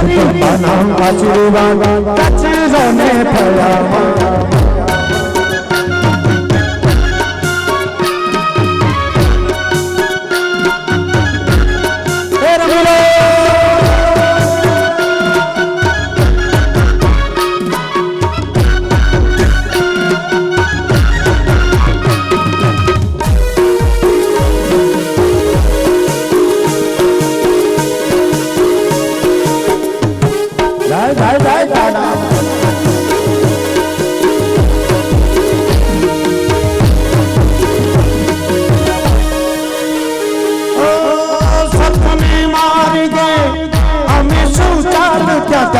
Bana basirvan kaçırone peyama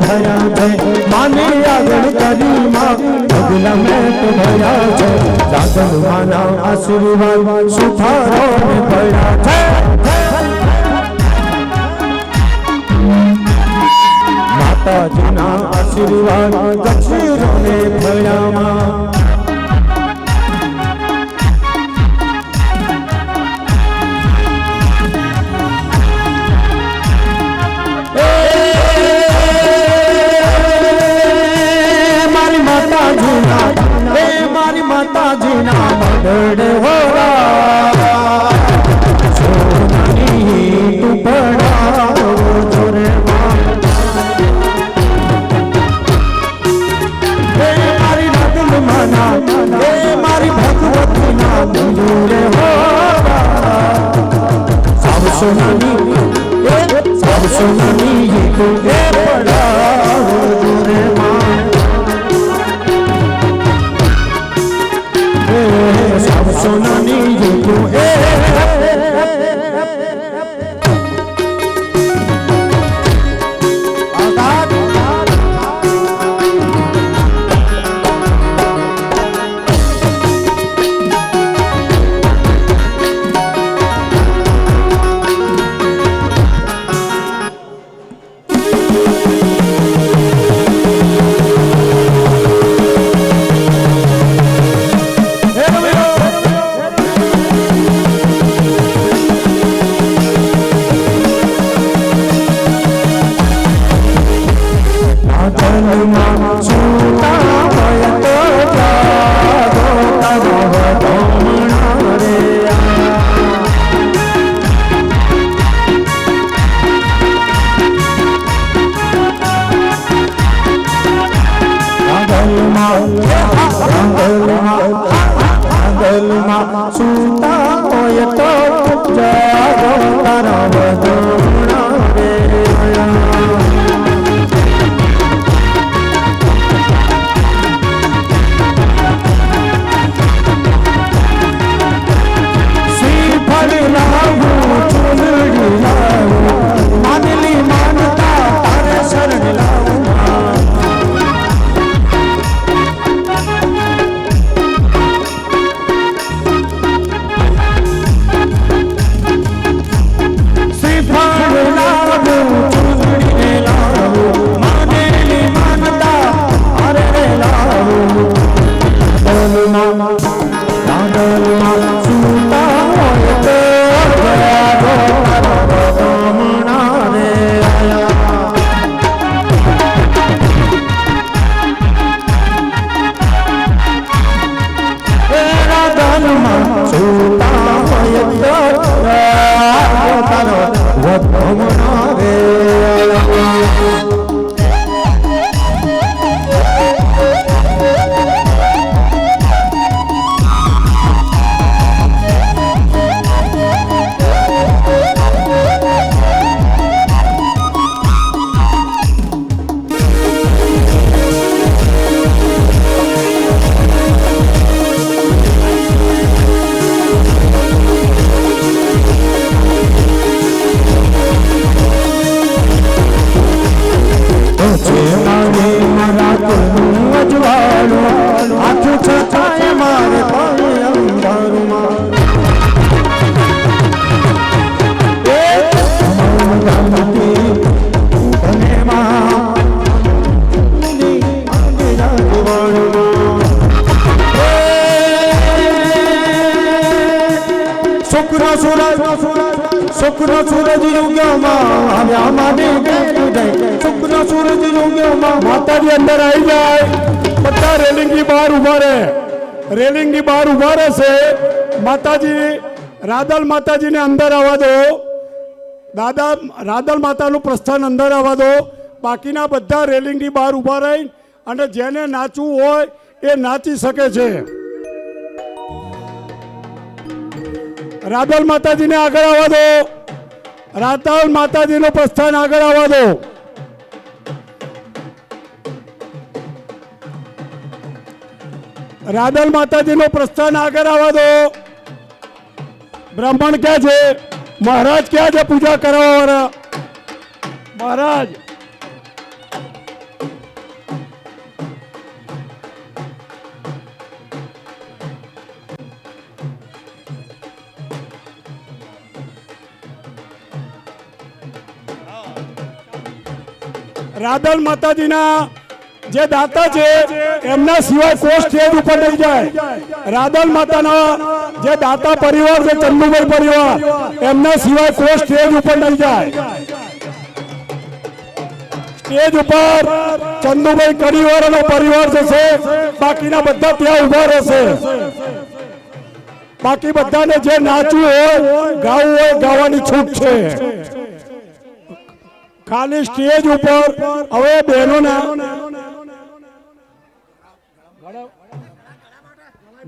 ભર્યા છે માને આગળ કરીમાં પગલા મેટ ભર્યા છે દાદન માના આશીર્વાદ સુથારો ભર્યા છે માતાજીના આશીર્વાદ દક્ષિણોને ભર્યામાં સુખનો સૂરજ યુગ્યમાં આવ્યા માને ઉદય સુખનો સૂરજ યુગ્યમાં માતાજી અંદર આવી જાય. બધા રેલિંગની બહાર ઊભા રહે. રેલિંગની બહાર ઊભા રહેશે. માતાજી રાદલ માતાજીને અંદર આવવા દો. દાદા રાદલ માતાનું પ્રસ્થાન અંદર આવવા દો. બાકીના બધા રેલિંગની બહાર ઊભા રહી અને જેને નાચવું હોય એ નાચી શકે છે. રાદલ માતાજીને આગળ આવવા દો. રાતાલ માતાજીનું પ્રસ્થાન આગળ આવવા દો. રાદલ માતાજીનું પ્રસ્થાન આગળ આવવા દો. બ્રાહ્મણ ક્યાં છે? મહારાજ ક્યાં છે? પૂજા કરવા વાળા. મહારાજ. રાદલ માતાજીના જે દાતા છે, એમના સિવાય કોઈ સ્ટેજ ઉપર નહીં જાય. રાદલ માતાના જે દાતા પરિવાર છે, ચંદુભાઈ પરિવાર, એમના સિવાય કોઈ સ્ટેજ ઉપર નહીં જાય. સ્ટેજ ઉપર ચંદુભાઈ કડીવાળાનો પરિવાર જશે, બાકીના બધા ત્યાં ઊભા રહેશે. બાકી બધાને જે નાચવું હોય, ગાવું હોય, ગાવાની છૂટ છે. ખાલી સ્ટેજ ઉપર હવે બહેનોના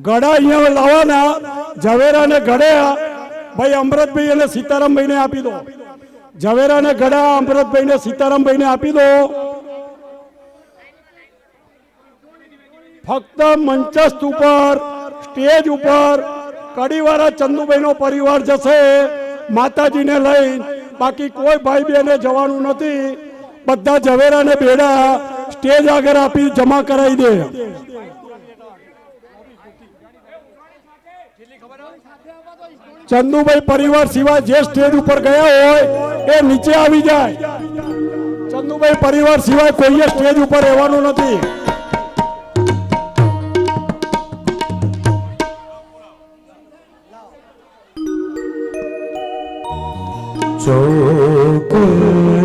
ગળા અહીંયા લાવવાના ઝવેરા ને ગળ્યા. ભાઈ, અમૃતભાઈ અને સીતારામભાઈ ને આપી દો. ઝવેરા ને ગળા અમૃતભાઈ ને સીતારામભાઈ ને આપી દો. ફક્ત મંચસ્થ ઉપર, સ્ટેજ ઉપર, કડીવાળા ચંદુભાઈ નો પરિવાર જશે, માતાજીને લઈ બાકી કોઈ ભાઈ બહેને જવાનું નથી. બધા ઝવેરા ને બેડા સ્ટેજ આગળ આપી જમા કરાવી દે. ચંદુભાઈ પરિવાર સિવાય જે સ્ટેજ ઉપર ગયા હોય એ નીચે આવી જાય. ચંદુભાઈ પરિવાર સિવાય કોઈએ સ્ટેજ ઉપર રહેવાનું નથી. ચોક મંડપમાં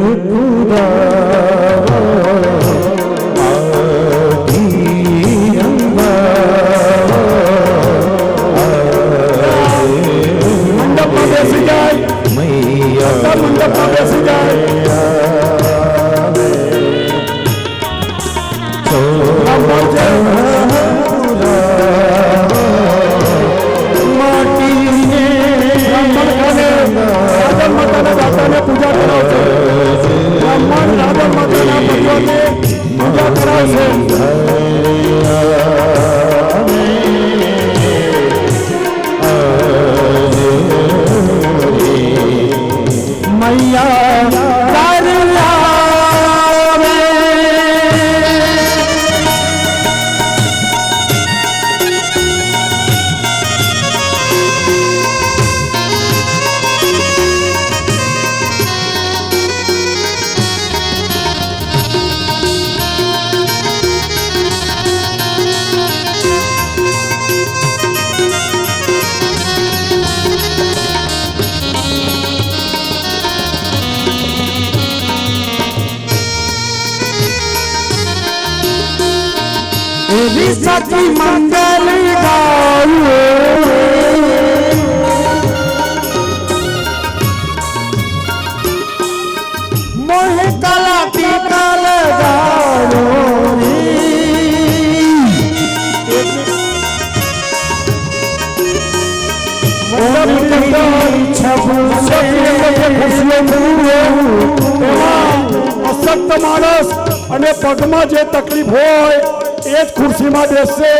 માણસ અને પગમાં જે તકલીફ હોય એ જ ખુરશીમાં બેસશે.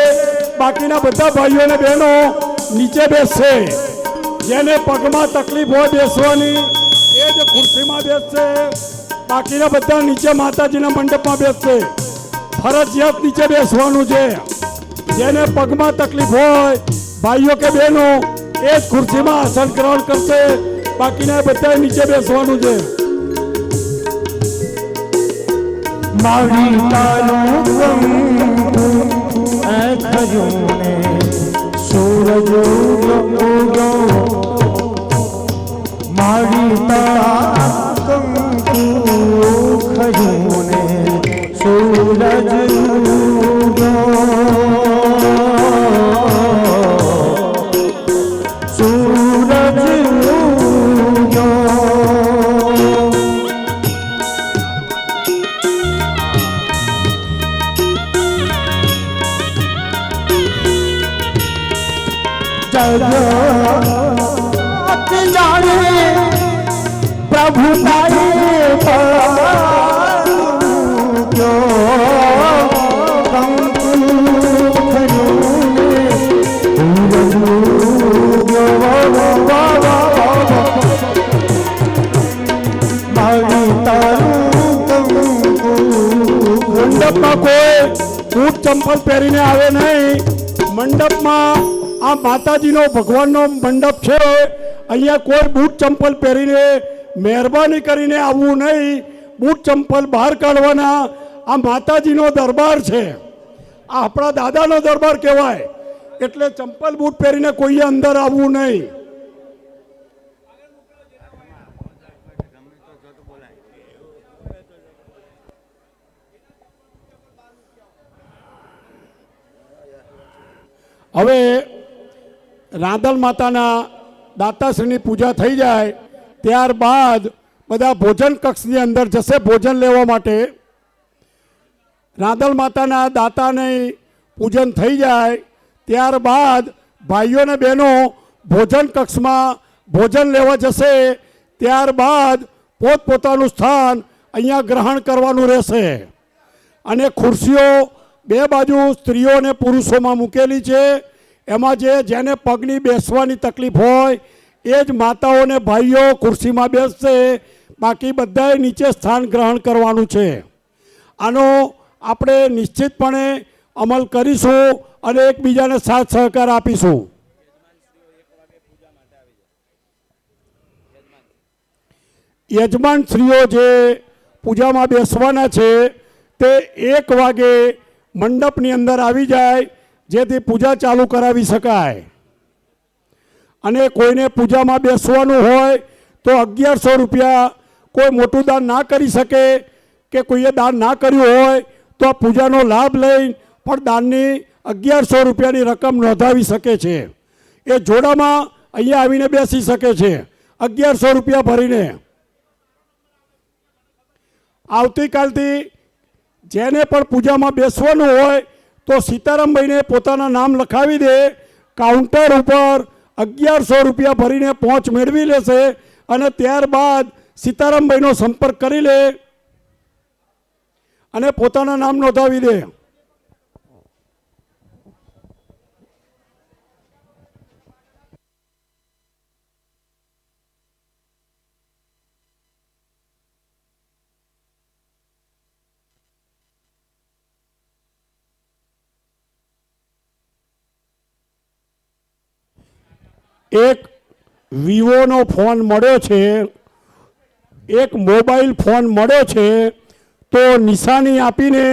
બાકીના બધા ભાઈઓ અને બહેનો નીચે બેસશે. જેને પગમાં તકલીફ હોય બેસવાની, એ જ ખુરશીમાં બેસશે. બાકીના બધા નીચે માતાજીના મંડપમાં બેસશે. ફરજિયાત નીચે બેસવાનું છે. જેને પગમાં તકલીફ હોય, ભાઈઓ કે બહેનો, એ જ ખુરશીમાં આસન ગ્રહણ કરશે. બાકીના બધા નીચે બેસવાનું છે. મારી તારું કર્યું ને સૂરજ ઉગ્યો મારી તારા મંડપમાં કોઈ બૂટ ચંપલ પહેરીને આવે નહીં. મંડપમાં આ માતાજીનો ભગવાનનો મંડપ છે. અહીંયા કોઈ બૂટ ચંપલ પહેરીને મહેરબાની કરીને આવવું નહીં. બૂટ ચંપલ બહાર કાઢવાના આ માતાજીનો દરબાર છે. આ આપણા દાદાનો દરબાર કહેવાય. એટલે ચંપલ બૂટ પહેરીને કોઈએ અંદર આવવું નહીં. હવે રાંદલ માતાના દાતાશ્રીની પૂજા થઈ જાય, ત્યારબાદ બધા ભોજન કક્ષની અંદર જશે ભોજન લેવા માટે. રાંદલ માતાના દાતાને પૂજન થઈ જાય, ત્યારબાદ ભાઈઓ અને બહેનો ભોજન કક્ષમાં ભોજન લેવા જશે, ત્યારબાદ પોતપોતાનું સ્થાન અહીંયા ગ્રહણ કરવાનું રહેશે. અને ખુરશીઓ બે બાજુ સ્ત્રીઓ અને પુરુષોમાં મૂકેલી છે. એમાં જે જેને પગની બેસવાની તકલીફ હોય, એ જ માતાઓને ભાઈઓ ખુરશીમાં બેસશે. બાકી બધાએ નીચે સ્થાન ગ્રહણ કરવાનું છે. આનો આપણે નિશ્ચિતપણે અમલ કરીશું અને એકબીજાને સાથ સહકાર આપીશું. યજમાન સ્ત્રીઓ જે પૂજામાં બેસવાના છે, તે એક વાગે મંડપની અંદર આવી જાય, જેથી પૂજા ચાલુ કરાવી શકાય. અને કોઈને પૂજામાં બેસવાનું હોય, તો અગિયારસો રૂપિયા કોઈ મોટું દાન ના કરી શકે કે કોઈએ દાન ના કર્યું હોય, તો આ પૂજાનો લાભ લઈ પણ દાનની અગિયારસો રૂપિયાની રકમ નોંધાવી શકે છે. એ જોડામાં અહીંયા આવીને બેસી શકે છે. અગિયારસો રૂપિયા ભરીને. આવતીકાલથી જેને પણ પૂજામાં બેસવાનું હોય તો સીતારામભાઈને પોતાના નામ લખાવી દે, કાઉન્ટર ઉપર અગિયારસો રૂપિયા ભરીને પહોંચ મેળવી લેશે અને ત્યારબાદ સીતારામભાઈનો સંપર્ક કરી લે અને પોતાના નામ નોંધાવી દે. એક વિવોનો ફોન મળ્યો છે, એક મોબાઈલ ફોન મળ્યો છે, તો નિશાની આપીને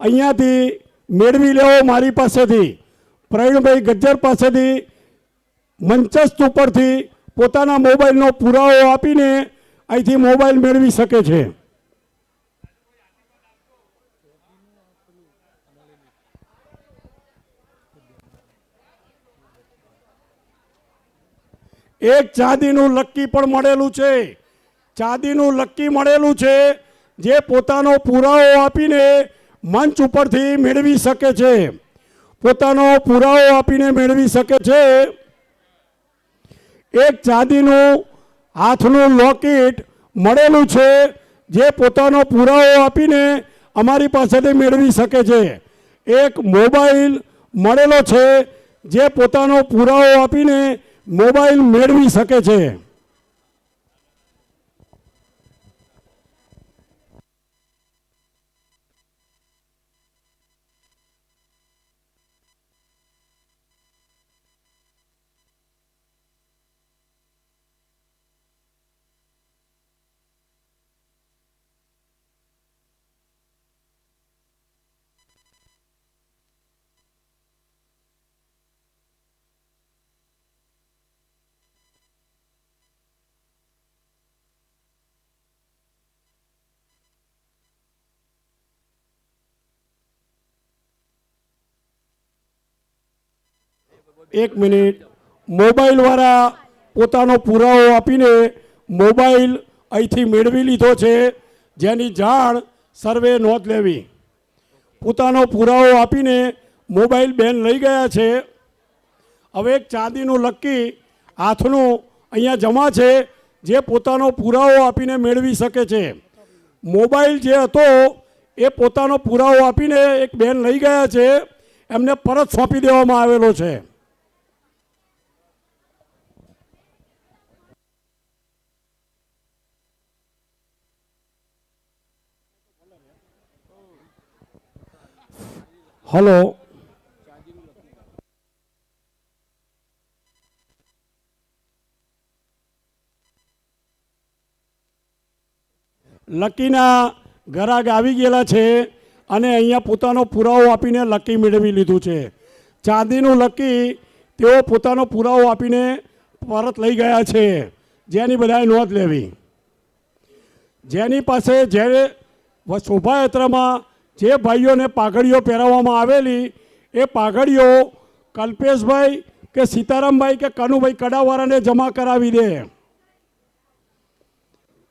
અહીંયાથી મેળવી લેવો મારી પાસેથી. પ્રવીણભાઈ ગજ્જર પાસેથી મંચસ્થ ઉપરથી પોતાના મોબાઈલનો પુરાવો આપીને અહીંથી મોબાઈલ મેળવી શકે છે. એક ચાંદીનું લક્કી પણ મળેલું છે. ચાંદીનું લક્કી મળેલું છે જે પોતાનો પુરાવો આપીને મંચ ઉપરથી મેળવી શકે છે. પોતાનો પુરાવો આપીને મેળવી શકે છે. એક ચાંદીનું હાથનું લોકેટ મળેલું છે જે પોતાનો પુરાવો આપીને અમારી પાસેથી મેળવી શકે છે. એક મોબાઈલ મળેલો છે જે પોતાનો પુરાવો આપીને મોબાઈલ મેળવી શકે છે. એક મિનિટ. મોબાઈલવાળા પોતાનો પુરાવો આપીને મોબાઈલ અહીંથી મેળવી લીધો છે. જેની જાણ સર્વે નોંધ લેવી. પોતાનો પુરાવો આપીને મોબાઈલ બેન લઈ ગયા છે. હવે એક ચાંદીનું લક્કી હાથનું અહીંયા જમા છે, જે પોતાનો પુરાવો આપીને મેળવી શકે છે. મોબાઈલ જે હતો, એ પોતાનો પુરાવો આપીને એક બેન લઈ ગયા છે. એમને પરત સોંપી દેવામાં આવેલો છે. હલો. લકીના ઘરાક આવી ગયેલા છે અને અહીંયા પોતાનો પુરાવો આપીને લકી મેળવી લીધું છે. ચાંદીનું લકી તેઓ પોતાનો પુરાવો આપીને પરત લઈ ગયા છે. જેની બધાએ નોંધ લેવી. જેની પાસે જ્યારે શોભાયાત્રામાં જે ભાઈઓને પાઘડીઓ પહેરાવવામાં આવેલી, એ પાઘડીઓ કલ્પેશભાઈ કે સીતારામભાઈ કે કનુભાઈ કડાવાળાને જમા કરાવી દે.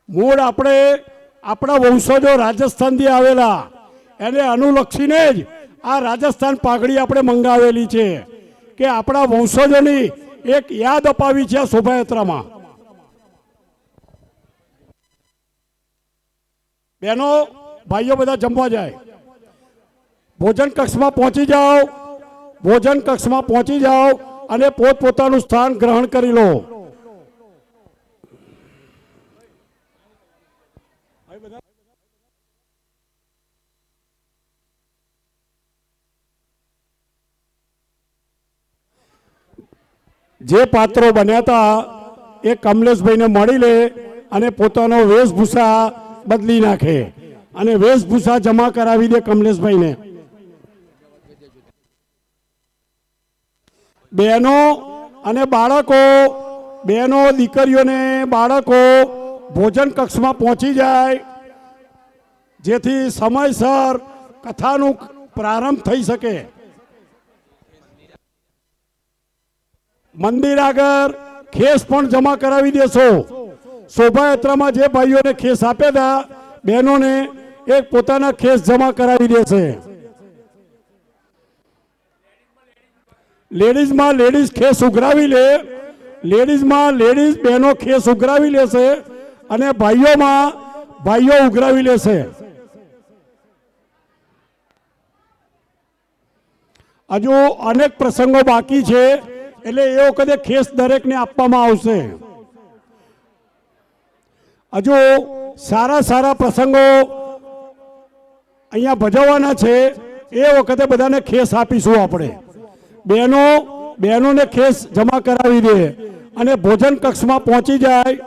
મૂળ આપણે, આપણા વંશજો રાજસ્થાનથી આવેલા. એને અનુલક્ષીને જ આ રાજસ્થાન પાઘડી આપણે મંગાવેલી છે કે આપણા વંશજોની એક યાદ અપાવી છે આ શોભાયાત્રામાં. બહેનો, ભાઈઓ બધા જમવા જાય. ભોજન કક્ષમાં પહોંચી જાઓ. ભોજન કક્ષમાં પહોંચી જાઓ અને પોતપોતાનું સ્થાન ગ્રહણ કરી લો. જે પાત્રો બન્યા હતા એ કમલેશભાઈને મળી લે અને પોતાનો વેશભૂષા બદલી નાખે. અને વેશભૂષા જમા કરાવી દે કમલેશભાઈને. બહેનો અને બાળકો, બહેનો, દીકરીઓને બાળકો ભોજન કક્ષમાં પહોંચી જાય. જેથી સમયસર કથાનું પ્રારંભ થઈ શકે. મંદિર આગળ ખેસ પણ જમા કરાવી દેશો. શોભાયાત્રામાં જે ભાઈઓને ખેસ આપ્યા હતા, બહેનોને એક પોતાના ખેસ જમા કરાવી દેશે. લેડીઝમાં લેડીઝ ખેસ ઉઘરાવી લે. લેડીઝમાં લેડીઝ બહેનો ખેસ ઉઘરાવી લેશે અને ભાઈઓમાં ભાઈઓ ઉઘરાવી લેશે. હજુ અનેક પ્રસંગો બાકી છે, એટલે એ વખતે ખેસ દરેકને આપવામાં આવશે. હજુ સારા સારા પ્રસંગો અહીંયા ભજવવાના છે, એ વખતે બધાને ખેસ આપીશું આપણે. બહેનો, બહેનોને ખેસ જમા કરાવી દે અને ભોજન કક્ષમાં પહોંચી જાય,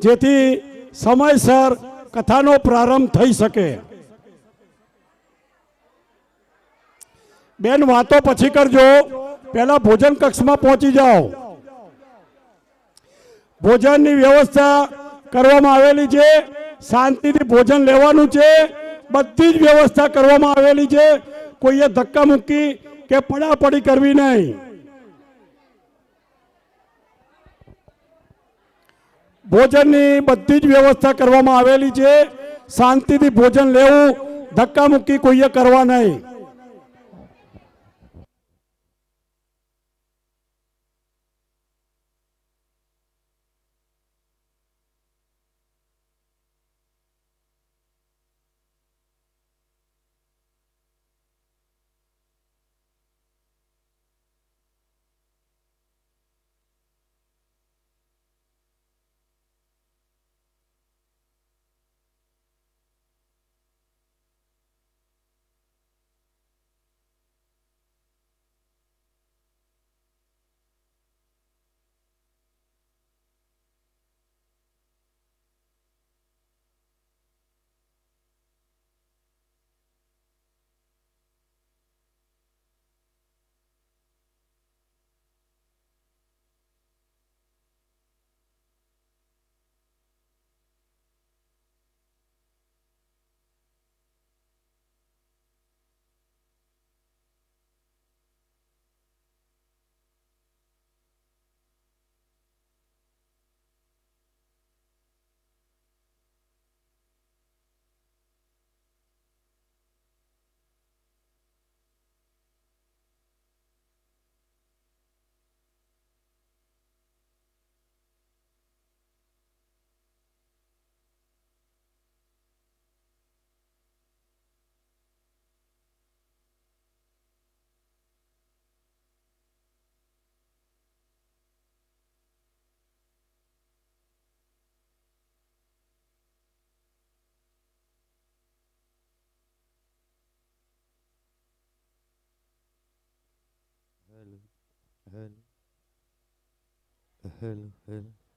જેથી સમયસર કથાનો પ્રારંભ થઈ શકે. બેન, વાતો પછી કરજો. પહેલા ભોજન કક્ષમાં પહોંચી જાઓ. ભોજનની વ્યવસ્થા કરવામાં આવેલી છે. શાંતિથી ભોજન લેવાનું છે. બધી જ વ્યવસ્થા કરવામાં આવેલી છે. કોઈએ ધક્કા મૂકી કે પડાપડી કરવી નહીં. ભોજનની બધી જ વ્યવસ્થા કરવામાં આવેલી છે. શાંતિથી ભોજન લેવું ધક્કા મૂકી કોઈએ કરવા નહીં.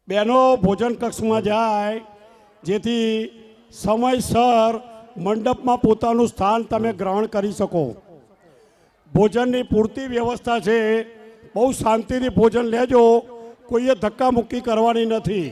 બહેનો ભોજન કક્ષમાં જાય, જેથી સમયસર મંડપમાં પોતાનું સ્થાન તમે ગ્રહણ કરી શકો. ભોજનની પૂરતી વ્યવસ્થા છે. બહુ શાંતિથી ભોજન લેજો. કોઈએ ધક્કા મુક્કી કરવાની નથી.